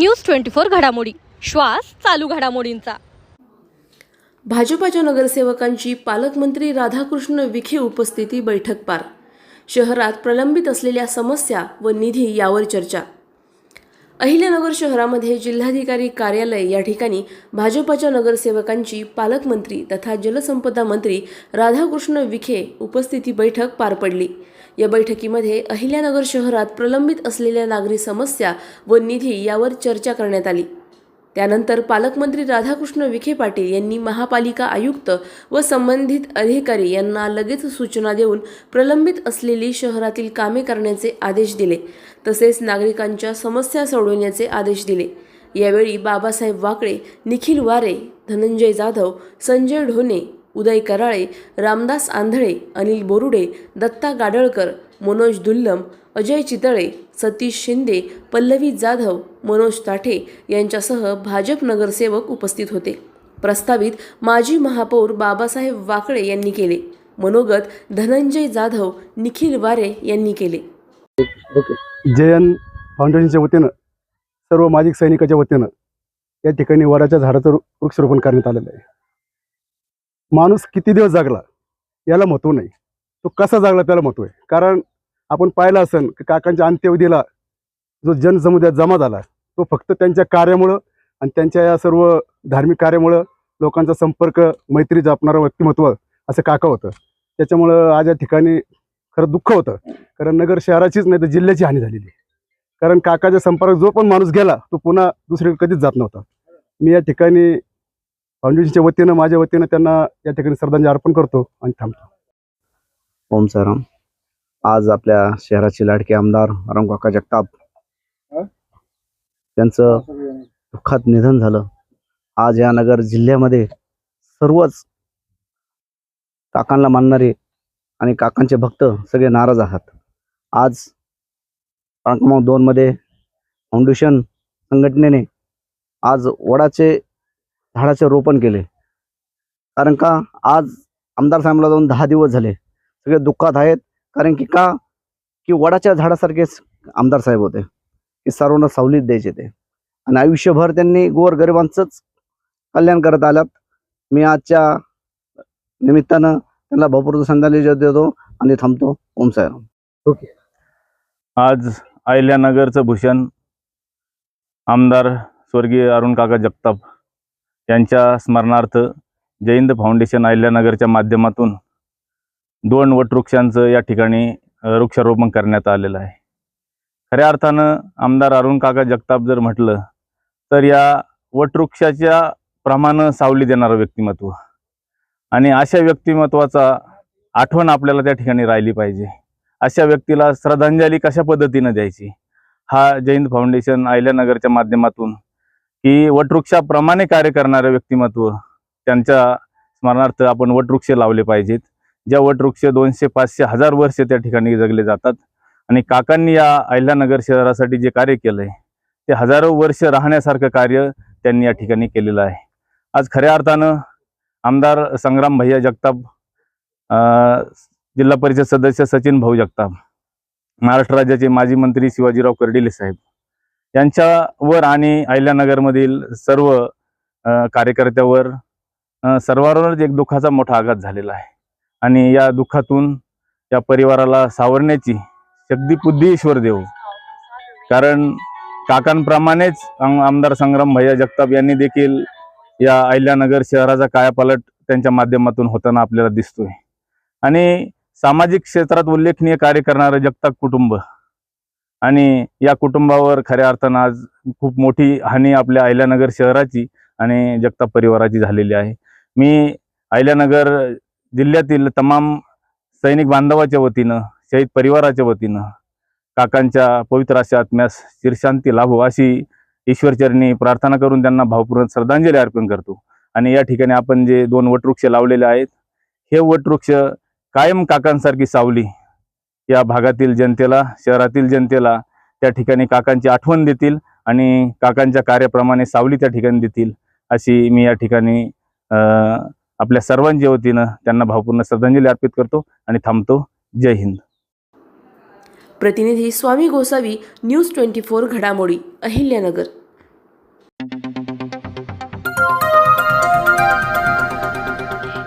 News twenty four घडामोडी. श्वास चालू घडामोडींचा. भाजपाच्या नगरसेवकांची पालकमंत्री राधाकृष्ण विखे उपस्थिती बैठक पार शहरात प्रलंबित असलेल्या समस्या व निधी यावर चर्चा. अहिल्यानगर शहरामध्ये जिल्हाधिकारी कार्यालय या ठिकाणी भाजपाच्या नगरसेवकांची पालकमंत्री तथा जलसंपदा मंत्री राधाकृष्ण विखे उपस्थिती बैठक पार पडली. या बैठकीमध्ये अहिल्यानगर शहरात प्रलंबित असलेल्या नागरी समस्या व निधी यावर चर्चा करण्यात आली. त्यानंतर पालकमंत्री राधाकृष्ण विखे पाटील यांनी महापालिका आयुक्त व संबंधित अधिकारी यांना लगेच सूचना देऊन प्रलंबित असलेली शहरातील कामे करण्याचे आदेश दिले तसेच नागरिकांच्या समस्या सोडवण्याचे आदेश दिले. यावेळी बाबासाहेब वाकळे निखिल वारे धनंजय जाधव संजय ढोणे उदय कराळे रामदास आंधळे अनिल बोरुडे दत्ता गाडळकर मनोज दुल्लम अजय चितळे सतीश शिंदे पल्लवी जाधव मनोज ताठे यांच्यासह भाजप नगरसेवक उपस्थित होते. प्रस्तावित माजी महापौर बाबासाहेब वाकळे यांनी केले. मनोगत धनंजय जाधव निखिल वारे यांनी केले. जयन फाउंडेशनच्या वतीनं सर्व माजी सैनिकाच्या वतीनं या ठिकाणी वडाच्या झाडाचं वृक्षरोपण करण्यात आलेलं आहे. माणूस किती दिवस जागला याला महत्त्व नाही. तो कसा जागला त्याला महत्त्व आहे. कारण आपण पाहिलं असेल की काकांच्या अंत्यविधीला जो जनसमुदाय जमा झाला तो फक्त त्यांच्या कार्यामुळं आणि त्यांच्या या सर्व धार्मिक कार्यामुळं लोकांचा संपर्क मैत्री जपणारं व्यक्तिमत्व असं काका होतं. त्याच्यामुळं आज या ठिकाणी खरं दुःख होतं. कारण नगर शहराचीच नाही तर जिल्ह्याची हानी झालेली आहे. कारण काकाच्या संपर्क जो पण माणूस गेला तो पुन्हा दुसरीकडे कधीच जात नव्हता. मी या ठिकाणी फाउंडेशनच्या वतीनं माझ्या वतीनं त्यांना या ठिकाणी श्रद्धांजली अर्पण करतो आणि थांबतो. ओम साराम आज आपल्या शहराचे लाडके आमदार रामकाका जगताप त्यांचं दुःखात निधन झालं. आज या नगर जिल्ह्यामध्ये सर्वच काकांना मानणारे आणि काकांचे भक्त सगळे नाराज आहात. आज क्रमांक दोन मध्ये फाउंडेशन संघटनेने आज वडाचे झाडाचे रोपण केले. कारण का आज आमदार साहेबांना जाऊन दहा दिवस झाले. सगळे दुःखात आहेत. कारण की का? की वडाच्या झाडासारखेच आमदार साहेब होते. की सर्वांना सवलीत द्यायचे ते. आणि आयुष्यभर त्यांनी गोर गरिबांचंच कल्याण करत आल्यात मी आजच्या निमित्तानं त्यांना भरपूर संध्याली देतो आणि थांबतो. ओम साहेब आज अहिल्यानगरचं भूषण आमदार स्वर्गीय अरुण काका जगताप यांच्या स्मरणार्थ जैंद फाउंडेशन अहिल्यानगरच्या माध्यमातून दोन वटवृक्षांचं या ठिकाणी वृक्षारोपण करण्यात आलेलं आहे. खऱ्या अर्थानं आमदार अरुण काका जगताप जर म्हटलं तर या वटवृक्षाच्या प्रमाण सावली देणारं व्यक्तिमत्व. आणि अशा व्यक्तिमत्वाचा आठवण आपल्याला त्या ठिकाणी राहिली पाहिजे. अशा व्यक्तीला श्रद्धांजली कशा पद्धतीनं द्यायची? हा जैन फाउंडेशन अहिल्यानगरच्या माध्यमातून की वटवृक्षाप्रमाणे कार्य करणारं व्यक्तिमत्व त्यांच्या स्मरणार्थ आपण वटवृक्ष लावले पाहिजेत. ज्या वटवृक्ष दोनशे पाचशे हजार वर्ष त्या ठिकाणी जगले जातात. आणि काकांनी या अहिल्यानगर शहरासाठी जे कार्य केलंय ते हजारो वर्ष राहण्यासारखं कार्य त्यांनी या ठिकाणी केलेलं आहे. आज खऱ्या अर्थानं आमदार संग्राम भैया जगताप अं, जिल्हा परिषद सदस्य सचिन भाऊ जगताप महाराष्ट्र राज्याचे माजी मंत्री शिवाजीराव कर्डिले साहेब यांच्यावर आणि अहिल्यानगरमधील सर्व कार्यकर्त्यावर सर्वांवरच एक दुःखाचा मोठा आघात झालेला आहे. आणि या दुःखातून या परिवाराला सावरण्याची शक्ती बुद्धी ईश्वर देव. कारण काकांप्रमाणेच आम- आमदार संग्राम भैया जगताप यांनी देखील या अहिल्यानगर शहराचा कायापालट त्यांच्या माध्यमातून होताना आपल्याला दिसतोय. आणि सामाजिक क्षेत्रात उल्लेखनीय कार्य करणारं जगताप कुटुंब. आणि या कुटुंबावर खऱ्या अर्थानं आज खूप मोठी हानी आपल्या अहिल्यानगर शहराची आणि जगताप परिवाराची झालेली आहे. मी अहिल्यानगर जिल्ह्यातील तमाम सैनिक बांधवाच्या वतीनं शहीद परिवाराच्या वतीनं काकांच्या पवित्र अशा आत्म्यास चिरशांती लाभो अशी ईश्वरचरणी प्रार्थना करून त्यांना भावपूर्ण श्रद्धांजली अर्पण करतो. आणि या ठिकाणी आपण जे दोन वटवृक्ष लावलेले आहेत हे वटवृक्ष कायम काकांसारखी सावली या भागातील जनतेला शहरातील जनतेला त्या ठिकाणी काकांची आठवण देतील आणि काकांच्या कार्याप्रमाणे सावली त्या ठिकाणी देतील अशी मी या ठिकाणी अं, आपल्या सर्वांच्या वतीनं त्यांना भावपूर्ण श्रद्धांजली अर्पित करतो आणि थांबतो. जय हिंद. प्रतिनिधी Swami Gosavi news twenty four घडामोडी अहिल्यानगर.